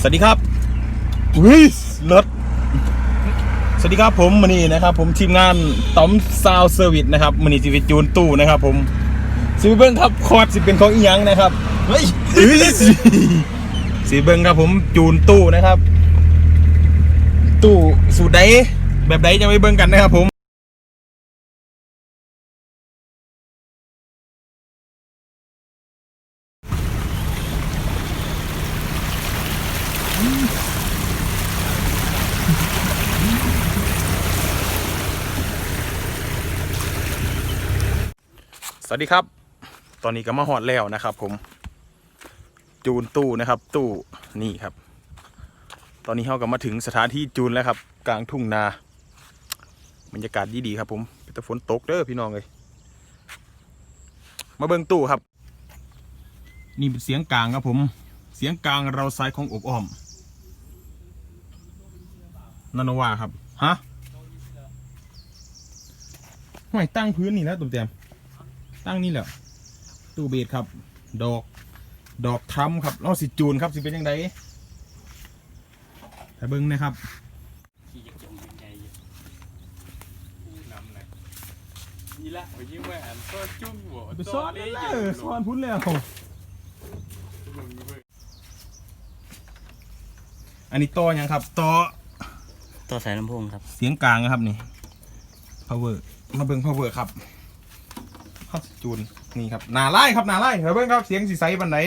สวัสดีครับวิสรถสวัสดีครับผมมันนี่นะครับ ผมทีมงานต้อมซาวเซอร์วิสนะครับมันนี่จะไปจูนตู้นะครับผมสีเบิ้งครับคอร์ดสิเป็นของอีหยังนะครับเฮ้ยสีเบิ้งครับผมจูนตู้นะครับ ตู้สูตรใดแบบใดจะไปเบิ้งกันนะครับผม สวัสดีครับ ตอนนี้ก็มาหอดแล้วนะครับ ผม จูนตู้นะครับ ตู้นี่ครับ ตอนนี้เขาก็มาถึงสถานที่จูนแล้วครับ กลางทุ่งนาบรรยากาศดีๆครับ ผมเป็นแต่ฝนตกเด้อพี่น้องเลยมาเบิ่งตู้ครับ นี่เป็นเสียงกลางครับผม เสียงกลางเราซ้ายของอบอ้อม นันว่าครับ ฮะห่วยตั้งพื้นนี่แล้วตุ้มแจมตั้งนี่แหละตู้เบสครับ ดอก ดอกทรัมป์ครับเราสิจูนครับสิเป็นยังไงแต่เบิ้งนะครับขี่จะจมยังไงอยู่ผู้นำเลยนี่ละไปยิ้มแหวนก็จุ้งหัวไปซ้อนนี้เออซ้อนพุ่นแล้วอันนี้ต่อยังครับต่อ ต่อสายลำโพงครับ เสียงกลางนะครับนี่ power มาเบิ้ง power ครับเข้าจูนนี่ครับหนาไล่ครับหนาไล่มาเบิ้งครับเสียงสีใสบันได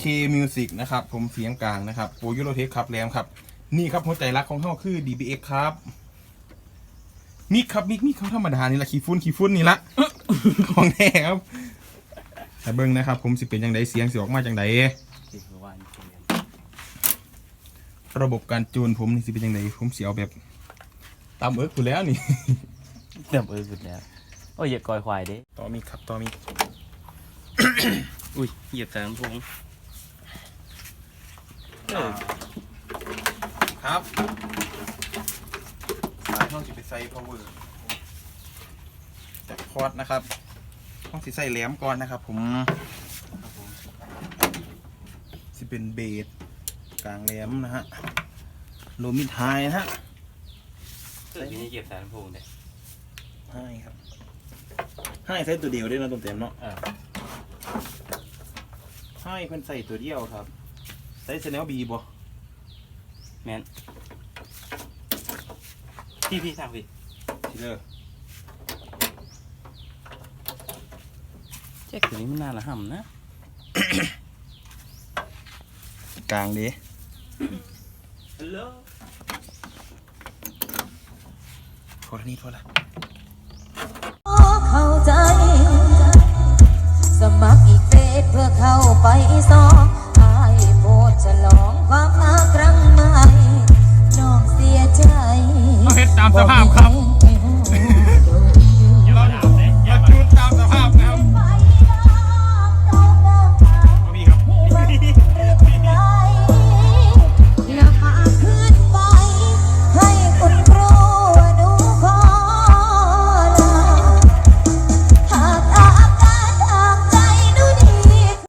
K Music นะครับ ผมเสียงกลางนะครับโปรยูโรเทคครับแรมครับ นี่ครับหัวใจรักของเขาคือ DBX ครับมิกครับมิกมิกเขาธรรมดานี่ละขี้ฟุ้นขี้ฟุ้นนี่ละ ของแท้ครับแต่เบิ้งนะครับ ผมสิเป็นยังไงเสียงสิออกมาจังไดคือว่านี่เป็นไง ระบบการจูนผมนี่สิเป็นยังไงผมสิเอาแบบตามเอิร์กอยู่แล้วนี่เติมเออสุดแล้วโอ้ยอย่ากอยควายเด้ต่อมีครับต่อมี อุ้ยเหยียบสายลำโพงเออครับสายห้องสิไปใส่ power จากคอร์ดนะครับห้องสิใส่แหลมก่อนนะครับ ผมครับผมสิเป็นเบส กลางแหลมนะฮะโลมิดไฮนะฮะเออทีนี้เหยียบสายลำโพงเด้ให้ครับให้ใส่ตัวเดียวด้วยนะตัวเต็มเนาะเออให้เพิ่นใส่ตัวเดียวครับ ใส่เซนเนลบีบ่แมนพี่พี่ทางพี่ทีเลอร์แจ็คตัวนี้มันน่าละห่ำนะ กลางดิ ฮัลโหลโทรนี่โทรละเข้าใจ สมัครอีกเฟซเพื่อเข้าไปซองไอ้โพดฉลองความรักครั้งใหม่น้องเสียใจ เอาเฮ็ดตามสภาพครับอก